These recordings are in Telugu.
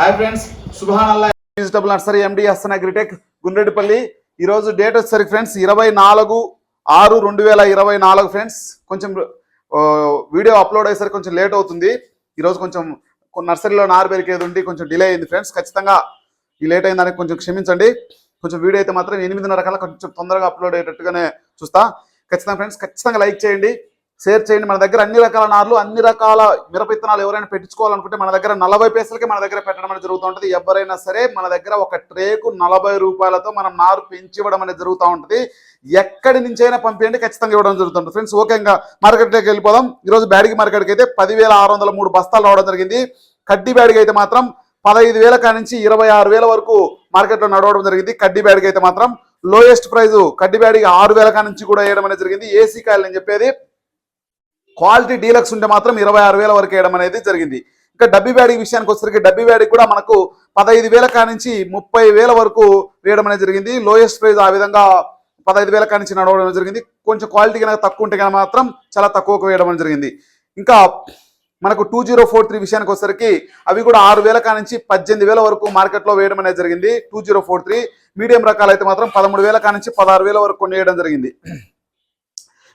Hi friends Subhan Allah vegetable nursery MD Hasan agritech Gundreddipalli. ఈరోజు డేట్ వచ్చేసరికి ఫ్రెండ్స్ ఇరవై నాలుగు ఆరు రెండు వేల ఇరవై నాలుగు ఫ్రెండ్స్. కొంచెం వీడియో అప్లోడ్ అయ్యేసరికి కొంచెం లేట్ అవుతుంది. ఈరోజు కొంచెం నర్సరీలో నారు పెరిగేది ఉండి కొంచెం డిలే అయింది ఫ్రెండ్స్. ఖచ్చితంగా ఈ లేట్ అయిందని కొంచెం క్షమించండి. కొంచెం వీడియో అయితే మాత్రం ఎనిమిదిన్నర కల్లా కొంచెం తొందరగా అప్లోడ్ అయ్యేటట్టుగానే చూస్తా. ఖచ్చితంగా ఫ్రెండ్స్ ఖచ్చితంగా లైక్ చేయండి. షేర్ చేయండి. మన దగ్గర అన్ని రకాల నార్లు అన్ని రకాల మిరప విత్తనాలు ఎవరైనా పెట్టించుకోవాలనుకుంటే మన దగ్గర నలభై పైసలకి మన దగ్గర పెట్టడం అనేది జరుగుతూ ఉంటుంది. ఎవరైనా సరే మన దగ్గర ఒక ట్రేకు నలభై రూపాయలతో మనం నారు పెంచి ఇవ్వడం అనేది జరుగుతూ ఉంటుంది. ఎక్కడి నుంచైనా పంపించండి ఖచ్చితంగా ఇవ్వడం జరుగుతుంది ఫ్రెండ్స్ ఓకే ఇంకా మార్కెట్లోకి వెళ్ళిపోదాం. ఈరోజు బ్యాడిగి మార్కెట్కి అయితే పదివేల ఆరు వందల మూడు బస్తాలు రావడం జరిగింది. కడ్డీ బ్యాడిగి అయితే మాత్రం పదహైదు వేల నుంచి ఇరవై ఆరు వేల వరకు మార్కెట్లో నడవడం జరిగింది. కడ్డీ బ్యాడిగి అయితే మాత్రం లోయెస్ట్ ప్రైజ్ కడ్డీ బ్యాడిగి ఆరు వేల నుంచి కూడా వేయడం అనేది జరిగింది. ఏసీ కాయలు నేను చెప్పేది క్వాలిటీ డీలక్స్ ఉంటే మాత్రం ఇరవై ఆరు వేల వరకు వేయడం అనేది జరిగింది. ఇంకా డబ్బీ బ్యాడీ విషయానికి వచ్చేసరికి డబ్బీ బ్యాడీ కూడా మనకు పదహైదు వేల కానించి ముప్పై వేల వరకు వేయడం అనేది జరిగింది. లోయెస్ట్ ప్రైస్ ఆ విధంగా పదహైదు వేల కానించి నడవడం జరిగింది. కొంచెం క్వాలిటీ కనుక తక్కువ ఉంటే కనుక మాత్రం చాలా తక్కువకు వేయడం అనేది జరిగింది. ఇంకా మనకు టూ జీరో ఫోర్ త్రీ విషయానికి వచ్చేసరికి అవి కూడా ఆరు వేల కానించి పద్దెనిమిది వేల వరకు మార్కెట్లో వేయడం అనేది జరిగింది. Two zero four three medium రకాలైతే అయితే మాత్రం పదమూడు వేల కానించి పదహారు వేల వరకు కొన్ని వేయడం జరిగింది.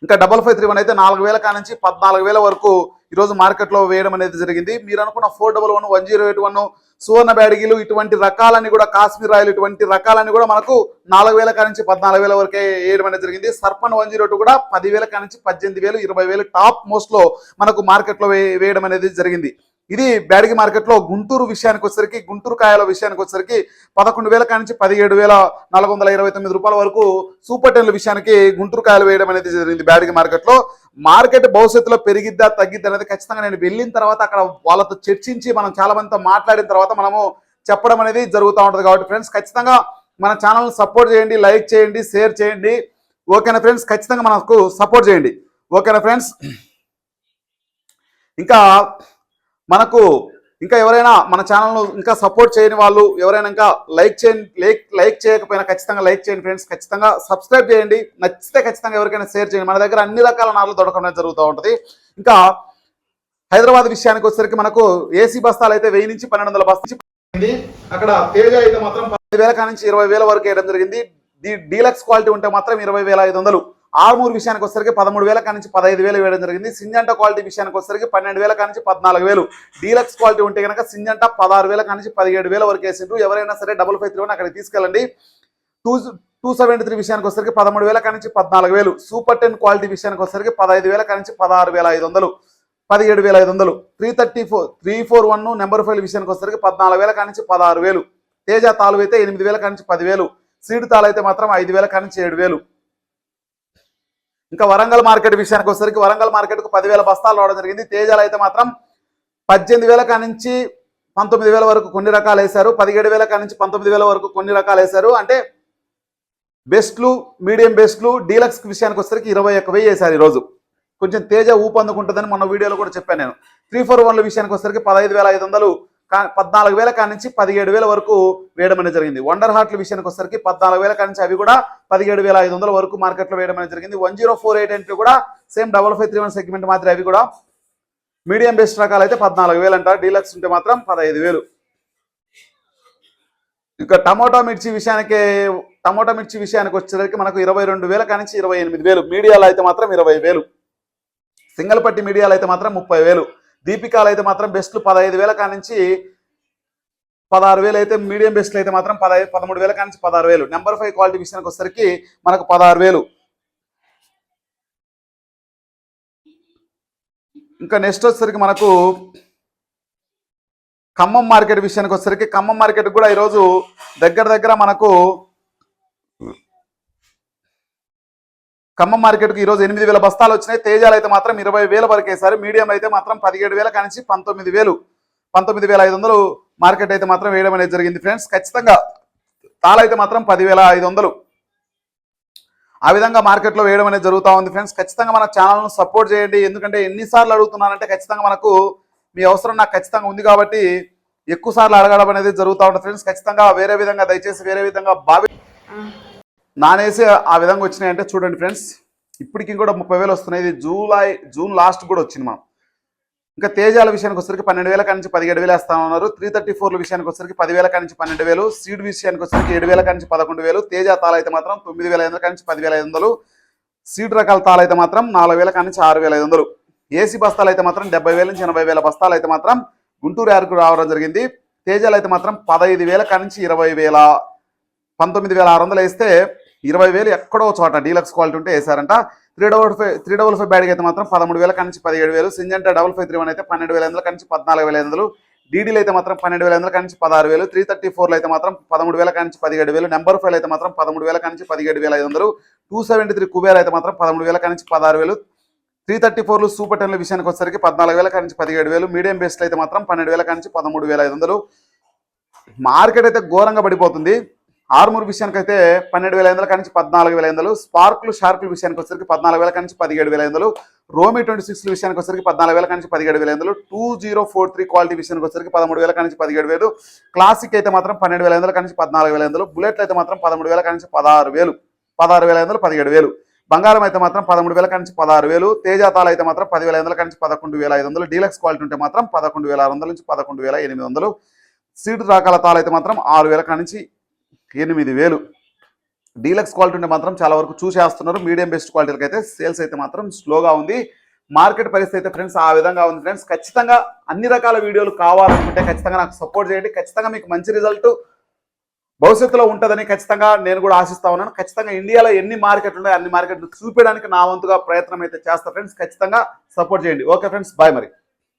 ఇంకా డబల్ ఫైవ్ త్రీ వన్ అయితే నాలుగు వేల కానించి పద్నాలుగు వేల వరకు ఈరోజు మార్కెట్లో వేయడం అనేది జరిగింది. మీరు అనుకున్న four double one one zero eight one Suvarna బ్యాడిగిలు ఇటువంటి రకాలన్నీ కూడా కాశ్మీర్ రాయలు ఇటువంటి రకాలన్నీ కూడా మనకు నాలుగు వేల కానించి పద్నాలుగు వేల వరకే వేయడం అనేది జరిగింది. సర్పన్ వన్ జీరో టూ కూడా పదివేల కానించి పద్దెనిమిది వేలు ఇరవై వేలు టాప్ మోస్ట్లో మనకు మార్కెట్లో వేయడం అనేది జరిగింది. ఇది బ్యాడిగి మార్కెట్లో గుంటూరు విషయానికి వచ్చేసరికి గుంటూరు కాయల విషయానికి వచ్చేసరికి పదకొండు వేల కానించి పదిహేడు వేల నాలుగు వందల ఇరవై తొమ్మిది రూపాయల వరకు సూపర్ టెన్ల విషయానికి గుంటూరు కాయలు వేయడం అనేది జరిగింది బ్యాడిగి మార్కెట్లో. మార్కెట్ భవిష్యత్తులో పెరిగిద్దా తగ్గిద్దా అనేది ఖచ్చితంగా నేను వెళ్ళిన తర్వాత అక్కడ వాళ్ళతో చర్చించి మనం చాలా మందితో మాట్లాడిన తర్వాత మనము చెప్పడం అనేది జరుగుతూ ఉంటుంది కాబట్టి ఫ్రెండ్స్ ఖచ్చితంగా మన ఛానల్ని సపోర్ట్ చేయండి లైక్ చేయండి షేర్ చేయండి. ఓకేనా ఫ్రెండ్స్? ఖచ్చితంగా మనకు సపోర్ట్ చేయండి. ఓకేనా ఫ్రెండ్స్? ఇంకా మనకు ఇంకా ఎవరైనా మన ఛానల్ను ఇంకా సపోర్ట్ చేయని వాళ్ళు ఎవరైనా ఇంకా లైక్ చేయండి లైక్ లైక్ చేయకపోయినా ఖచ్చితంగా లైక్ చేయండి ఫ్రెండ్స్. ఖచ్చితంగా సబ్స్క్రైబ్ చేయండి. నచ్చితే ఖచ్చితంగా ఎవరికైనా షేర్ చేయండి. మన దగ్గర అన్ని రకాల నార్లు దొరకడం జరుగుతూ ఉంటుంది. ఇంకా హైదరాబాద్ విషయానికి వచ్చేసరికి మనకు ఏసీ బస్తాలు అయితే వెయ్యి నుంచి పన్నెండు వందల బస్తాలు అక్కడ తేజ అయితే మాత్రం పది వేల నుంచి ఇరవై వేల వరకు వేయడం జరిగింది. డీలక్స్ క్వాలిటీ ఉంటే మాత్రం ఇరవై వేల ఐదు వందలు. ఆర్మూర్ విషయానికి వచ్చేసరికి పదమూడు వేల కానించి పదహైదు వేలు వేయడం జరిగింది. సింజంటా క్వాలిటీ విషయానికి వచ్చేసరికి పన్నెండు వేల కానించి పద్నాలుగు వేలు. డీలక్స్ క్వాలిటీ ఉంటే కనుక సింజంటా పదహారు వేల కానించి పదిహేడు వేల వరకు వేసిండ్రు. ఎవరైనా సరే డబుల్ ఫైవ్ త్రీ వన్ అక్కడికి తీసుకెళ్ళండి. టూ టూ సెవెంటీ త్రీ విషయానికి వచ్చేసరికి పదమూడు వేల కానించి పద్నాలుగు వేలు. సూపర్ టెన్ క్వాలిటీ విషయానికి వచ్చేసరికి పదహైదు వేల కానించి పదహారు వేల ఐదు వందలు. పదిహేడు వేల ఐదు వందలు. Three thirty four three four one number five విషయానికి వచ్చేసరికి పద్నాలుగు వేల కానించి పదహారు వేలు. తేజ తాలు అయితే ఎనిమిది వేల కానించి పదివేలు. సీడ్ తాలు అయితే మాత్రం ఐదు వేల కానించి ఏడు వేలు. ఇంకా వరంగల్ మార్కెట్ విషయానికి వచ్చేసరికి వరంగల్ మార్కెట్కు పదివేల బస్తాలు రావడం జరిగింది. తేజాలు అయితే మాత్రం పద్దెనిమిది వేల కానించి పంతొమ్మిది వేల వరకు కొన్ని రకాలు వేశారు. పదిహేడు వేల కానించి పంతొమ్మిది వేల వరకు కొన్ని రకాలు వేశారు. అంటే బెస్ట్లు మీడియం బెస్ట్లు డీలక్స్ విషయానికి వచ్చేసరికి ఇరవై ఒక్క వెయ్యి వేశారు ఈరోజు. కొంచెం తేజ ఊపందుకుంటుందని మొన్న వీడియోలో కూడా చెప్పాను నేను. త్రీ ఫోర్ వన్ల విషయానికి వచ్చేసరికి పదహైదు వేల ఐదు వందలు పద్నాలుగు వేల కానించి పదిహేడు వేల వరకు వేయడం అనేది జరిగింది. వండర్ హార్ట్ల విషయానికి వచ్చేసరికి పద్నాలుగు వేల కానించి అవి కూడా పదిహేడు వేల ఐదు వందల వరకు మార్కెట్లో వేయడం అనేది జరిగింది. వన్ జీరో ఫోర్ ఎయిట్ అంటే కూడా same double five three one segment మాత్రం అవి కూడా మీడియం బెస్ట్ రకాలు అయితే పద్నాలుగు వేలు అంటారు. డీలక్స్ ఉంటే మాత్రం పదహైదు వేలు. ఇంకా టమోటా మిర్చి విషయానికి టమోటా మిర్చి విషయానికి వచ్చేసరికి మనకు ఇరవై రెండు వేల కానించి ఇరవై ఎనిమిది వేలు. మీడియాలో అయితే మాత్రం ఇరవై వేలు. సింగల్ పట్టి మీడియాలో అయితే మాత్రం ముప్పై వేలు. దీపికాలు అయితే మాత్రం బెస్ట్లు పదహైదు వేల కానించి పదహారు వేలు అయితే మీడియం బెస్ట్లు అయితే మాత్రం పదహైదు పదమూడు వేల కానించి పదహారు వేలు. నెంబర్ ఫైవ్ క్వాలిటీ విషయానికి వచ్చేసరికి మనకు పదహారు వేలు. ఇంకా నెక్స్ట్ వచ్చేసరికి మనకు ఖమ్మం మార్కెట్ విషయానికి వచ్చేసరికి ఖమ్మం మార్కెట్ కూడా ఈరోజు దగ్గర దగ్గర మనకు ఖమ్మం మార్కెట్కి ఈరోజు ఎనిమిది వేల బస్తాలు వచ్చినాయి. తేజాలు అయితే మాత్రం ఇరవై వేల వరకు వేశారు. మీడియం అయితే మాత్రం పదిహేడు వేల కానించి పంతొమ్మిది వేలు పంతొమ్మిది వేల ఐదు వందలు మార్కెట్ అయితే మాత్రం వేయడం అనేది జరిగింది ఫ్రెండ్స్. ఖచ్చితంగా తాళైతే మాత్రం పదివేల ఐదు వందలు. ఆ విధంగా మార్కెట్లో వేయడం అనేది జరుగుతూ ఉంది ఫ్రెండ్స్. ఖచ్చితంగా మన ఛానల్ను సపోర్ట్ చేయండి. ఎందుకంటే ఎన్నిసార్లు అడుగుతున్నానంటే ఖచ్చితంగా మనకు మీ అవసరం నాకు ఖచ్చితంగా ఉంది కాబట్టి ఎక్కువ సార్లు అడగడం అనేది జరుగుతూ ఉంటుంది ఫ్రెండ్స్. ఖచ్చితంగా వేరే విధంగా దయచేసి వేరే విధంగా భావి నానేసి ఆ విధంగా వచ్చినాయంటే చూడండి ఫ్రెండ్స్ ఇప్పటికి కూడా ముప్పై వేలు వస్తున్నాయి. ఇది జూలై జూన్ లాస్ట్ కూడా వచ్చింది మనం ఇంకా తేజాల విషయానికి వచ్చరికి పన్నెండు వేల నుంచి పదిహేడు వేలు వేస్తా ఉన్నారు. త్రీ థర్టీ ఫోర్ల విషయానికి వచ్చరికి పదివేల నుంచి పన్నెండు వేలు. సీడ్ విషయానికి వచ్చరికి ఏడు వేల నుంచి పదకొండు వేలు. తేజ తాళ అయితే మాత్రం తొమ్మిది వేల ఐదు వందల నుంచి పదివేల ఐదు వందలు. సీడ్ రకాల తాళ అయితే మాత్రం నాలుగు వేల నుంచి ఆరు వేల ఐదు వందలు. ఏసీ బస్తాలు అయితే మాత్రం డెబ్బై వేల నుంచి ఎనభై వేల బస్తాలు అయితే మాత్రం గుంటూరు యార్కు రావడం జరిగింది. తేజాలు అయితే మాత్రం పదహైదు వేల నుంచి ఇరవై వేల పంతొమ్మిది వేల ఆరు వందలు వేస్తే ఇరవై వేలు ఎక్కడో చోట డీలక్స్ క్వాలిటీ ఉంటే వేసారంట three double five three double five బ్యాడ్కి అయితే మాత్రం పదమూడు వేల నుంచి పదిహేడు వేలు Syngenta double five three one అయితే పన్నెండు వేల ఎనిమిది నుంచి పద్నాలుగు వేల ఎనిమిది డీడీలు అయితే మాత్రం పన్నెండు వేల ఎనిమిది నుంచి పదహారు వేలు త్రీ థర్టీ ఫోర్లో అయితే మాత్రం పదమూడు వేల నుంచి పదిహేడు వేలు నెంబర్ ఫైవ్ అయితే మాత్రం పదమూడు వేల నుంచి పదిహేడు వేల ఐదు వందలు టూ సెవెంటీ త్రీ కుబేర్ అయితే మాత్రం పదమూడు వేల నుంచి పదహారు వేలు త్రీ థర్టీ ఫోర్లు సూపర్ టెన్ల విషయానికి వచ్చేసరికి పద్నాలుగు వేల నుంచి పదిహేడు వేలు మీడియం బేస్లో అయితే మాత్రం పన్నెండు వేల నుంచి పదమూడు వేల ఐదు వందలు. మార్కెట్ అయితే ఘోరంగా పడిపోతుంది. ఆర్మూర్ విషయానికి అయితే పన్నెండు వేల ఐదు నుంచి పద్నాలుగు వేల ఐదు స్పార్క్లు షార్కుల విషయానికి వచ్చేసరికి పద్నాలుగు వేల నుంచి పదిహేడు వేల ఐదు రోమి ట్వంటీ సిక్స్ విషయానికి వచ్చేసరికి పద్నాలుగు వేల నుంచి పదిహేడు వేల ఐదు two zero four three quality విషయానికి వచ్చేసరికి పదమూడు వేల నుంచి పదిహేడు వేలు. క్లాసిక్ అయితే మాత్రం పన్నెండు వేల ఐదు నుంచి పద్నాలుగు వేల ఐదు బుల్లెట్లు అయితే మాత్రం పదమూడు వేల నుంచి పదహారు వేలు. పదహారు వేల ఐదు పదిహేడు వేలు. బంగారం అయితే మాత్రం పదమూడు వేల నుంచి పదహారు వేలు. తేజాతాలు అయితే మాత్రం పదివేల ఐదు నుంచి పదకొండు వేల ఐదు వందలు. డీలక్స్ క్వాలిటీ ఉంటే మాత్రం పదకొండు వేల ఆరు వందల నుంచి పదకొండు వేల ఎనిమిది వందలు. సీడ్ రకాల తాలు అయితే మాత్రం ఆరు వేల నుంచి ఎనిమిది వేలు. డీలక్స్ క్వాలిటీ ఉంటే మాత్రం చాలా వరకు చూసేస్తున్నారు. మీడియం బెస్ట్ క్వాలిటీకి అయితే సేల్స్ అయితే మాత్రం స్లోగా ఉంది. మార్కెట్ పరిస్థితి అయితే ఫ్రెండ్స్ ఆ విధంగా ఉంది ఫ్రెండ్స్. ఖచ్చితంగా అన్ని రకాల వీడియోలు కావాలనుకుంటే ఖచ్చితంగా నాకు సపోర్ట్ చేయండి. ఖచ్చితంగా మీకు మంచి రిజల్ట్ భవిష్యత్తులో ఉంటుందని ఖచ్చితంగా నేను కూడా ఆశిస్తా ఉన్నాను. ఖచ్చితంగా ఇండియాలో ఎన్ని మార్కెట్లు ఉన్నాయో అన్ని మార్కెట్లు చూపించడానికి నా వంతుగా ప్రయత్నం అయితే చేస్తా ఫ్రెండ్స్. ఖచ్చితంగా సపోర్ట్ చేయండి. ఓకే ఫ్రెండ్స్ బాయ్ మరి.